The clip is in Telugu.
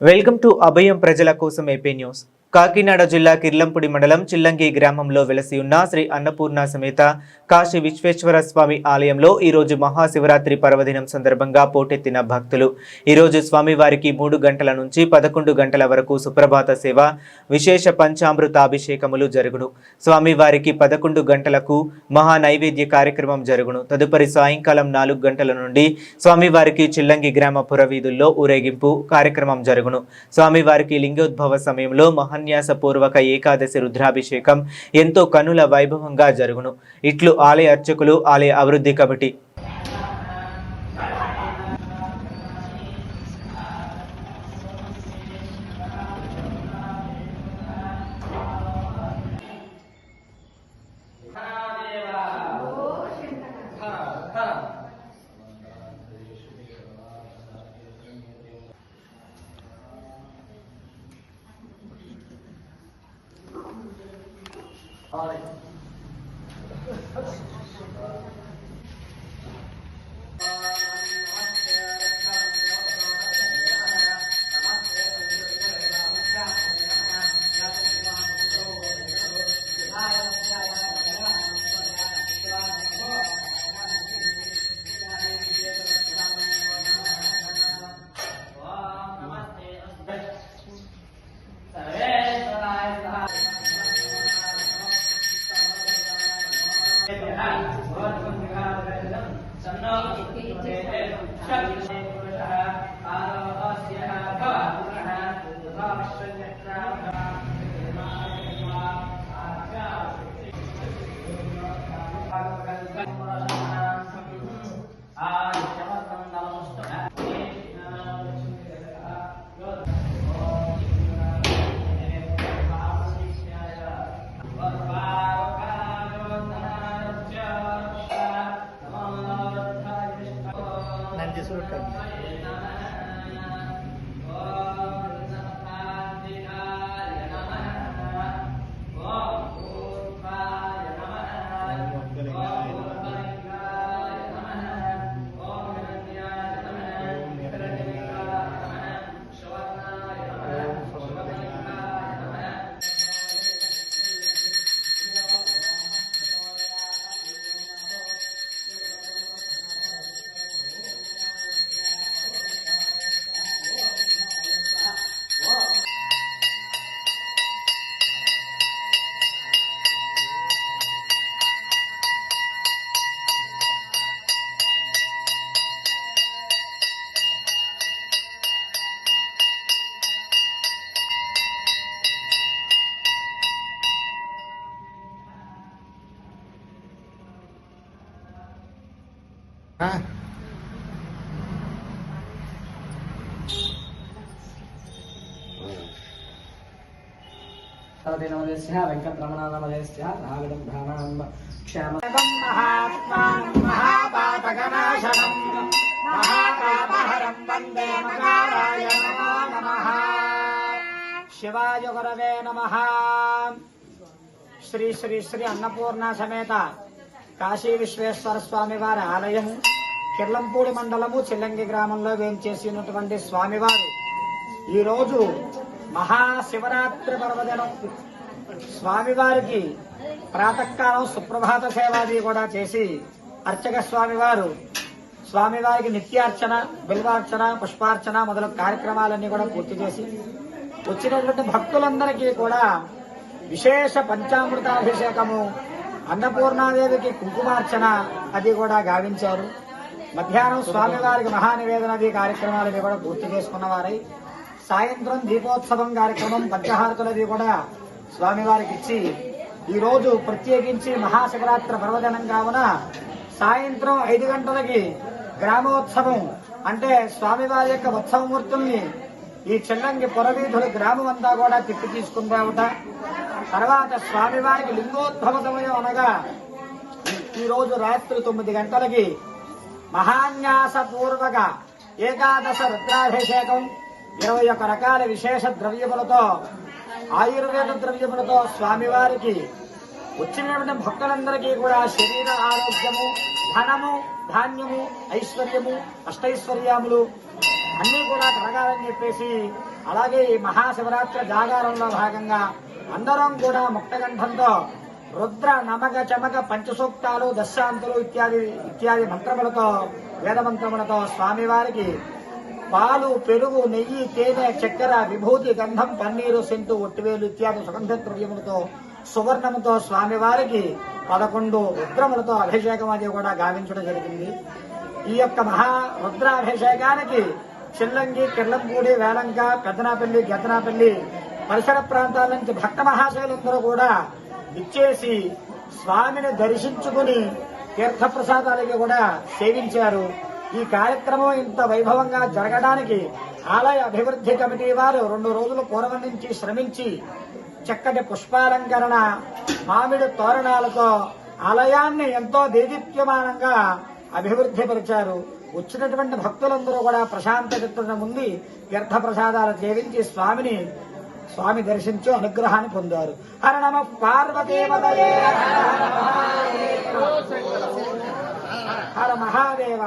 వెల్కమ్ టు అభయం ప్రజల కోసం ఏపీ న్యూస్ కాకినాడ జిల్లా కిర్లంపుడి మండలం చిల్లంగి గ్రామంలో వెలసి ఉన్న శ్రీ అన్నపూర్ణ సమేత కాశీ విశ్వేశ్వర స్వామి ఆలయంలో ఈరోజు మహాశివరాత్రి పర్వదినం సందర్భంగా పోటెత్తిన భక్తులు. ఈరోజు స్వామివారికి మూడు గంటల నుంచి పదకొండు గంటల వరకు సుప్రభాత సేవ విశేష పంచామృతాభిషేకములు జరుగును. స్వామివారికి పదకొండు గంటలకు మహా నైవేద్య కార్యక్రమం జరుగును. తదుపరి సాయంకాలం నాలుగు గంటల నుండి స్వామివారికి చిల్లంగి గ్రామ పురవీధుల్లో ఊరేగింపు కార్యక్రమం జరుగును. స్వామివారికి లింగోద్భవ సమయంలో మహా మహాన్యాసపూర్వక ఏకాదశి రుద్రాభిషేకం ఎంతో కనుల వైభవంగా జరుగును. ఇట్లు ఆలయ అర్చకులు ఆలయ అభివృద్ధి కమిటీ Hi. తదనమదస్య వెంకటరమణానమదస్య నాగడం భ్రాణాం క్షేమ మహాపాతకనాశనం మహాపాపహరం వందే మకారాయ నమో నమః శివాయ గురవే నమ శ్రీ శ్రీ శ్రీ అన్నపూర్ణ సమేత కాశీ విశ్వేశ్వర స్వామి వారి ఆలయము కిర్లంపూడి మండలము చిల్లంగి గ్రామంలో వేంచేసినటువంటి స్వామివారు. ఈరోజు మహాశివరాత్రి పర్వదినం. స్వామివారికి ప్రాతకాలం సుప్రభాత సేవాది కూడా చేసి అర్చక స్వామివారు స్వామివారికి నిత్యార్చన బిల్వార్చన పుష్పార్చన మొదలు కార్యక్రమాలన్నీ కూడా పూర్తి చేసి వచ్చినటువంటి భక్తులందరికీ కూడా విశేష పంచామృతాభిషేకము అన్నపూర్ణాదేవికి కుంకుమార్చన అది కూడా గావించారు. మధ్యాహ్నం స్వామివారికి మహానివేదనది కార్యక్రమాలవి కూడా పూర్తి చేసుకున్న వారై సాయంత్రం దీపోత్సవం కార్యక్రమం పంచహారతులది కూడా స్వామివారికి ఇచ్చి ఈరోజు ప్రత్యేకించి మహాశివరాత్రి పర్వదినం కావున సాయంత్రం ఐదు గంటలకి గ్రామోత్సవం అంటే స్వామివారి యొక్క ఉత్సవమూర్తుల్ని ఈ చెల్లంగి పొరవీధుల గ్రామం అంతా కూడా తిప్పి తీసుకుందామట తర్వాత స్వామివారికి లింగోద్భవ సమయం అనగా ఈరోజు రాత్రి తొమ్మిది గంటలకి మహాన్యాసపూర్వక ఏకాదశ రుద్రాభిషేకం ఇరవై ఒక రకాల విశేష ద్రవ్యములతో ఆయుర్వేద ద్రవ్యములతో స్వామివారికి వచ్చినటువంటి భక్తులందరికీ కూడా శరీర ఆరోగ్యము ధనము ధాన్యము ఐశ్వర్యము అష్టైశ్వర్యములు అన్నీ కూడా కలగాలని చెప్పేసి అలాగే ఈ మహాశివరాత్రి జాగారంలో భాగంగా అందరం కూడా ముక్తగంఠంతో రుద్ర నమక చమక పంచసూక్తాలు దశాంతులు ఇత్యాది ఇత్యాది మంత్రములతో వేద మంత్రములతో స్వామివారికి పాలు పెరుగు నెయ్యి తేనె చక్కెర విభూతి గంధం పన్నీరు సెంటు ఒట్టివేలు ఇత్యాది సుగంధ ద్రవ్యములతో సువర్ణముతో స్వామివారికి పదకొండు రుద్రములతో అభిషేకం అది కూడా గావించడం జరిగింది. ఈ యొక్క మహా రుద్రాభిషేకానికి చిల్లంగి కిర్లంపూడి వేలంక పెద్దనాపల్లి గెద్దనాపల్లి పరిసర ప్రాంతాల నుంచి భక్త మహాశయులందరూ కూడా ఇచ్చేసి స్వామిని దర్శించుకుని తీర్థప్రసాదాలకి కూడా సేవించారు. ఈ కార్యక్రమం ఇంత వైభవంగా జరగడానికి ఆలయ అభివృద్ధి కమిటీ వారు రెండు రోజుల పూర్వం నుంచి శ్రమించి చక్కటి పుష్పాలంకరణ మామిడి తోరణాలతో ఆలయాన్ని ఎంతో దేదీప్యమానంగా అభివృద్ధి పరిచారు వచ్చినటువంటి భక్తులందరూ కూడా ప్రశాంత చిత్తున ముందు తీర్థ ప్రసాదాలు సేవించి స్వామిని స్వామి దర్శించి అనుగ్రహాన్ని పొందారు. హర నమ. పార్వతీపతయే హర మహాదేవ.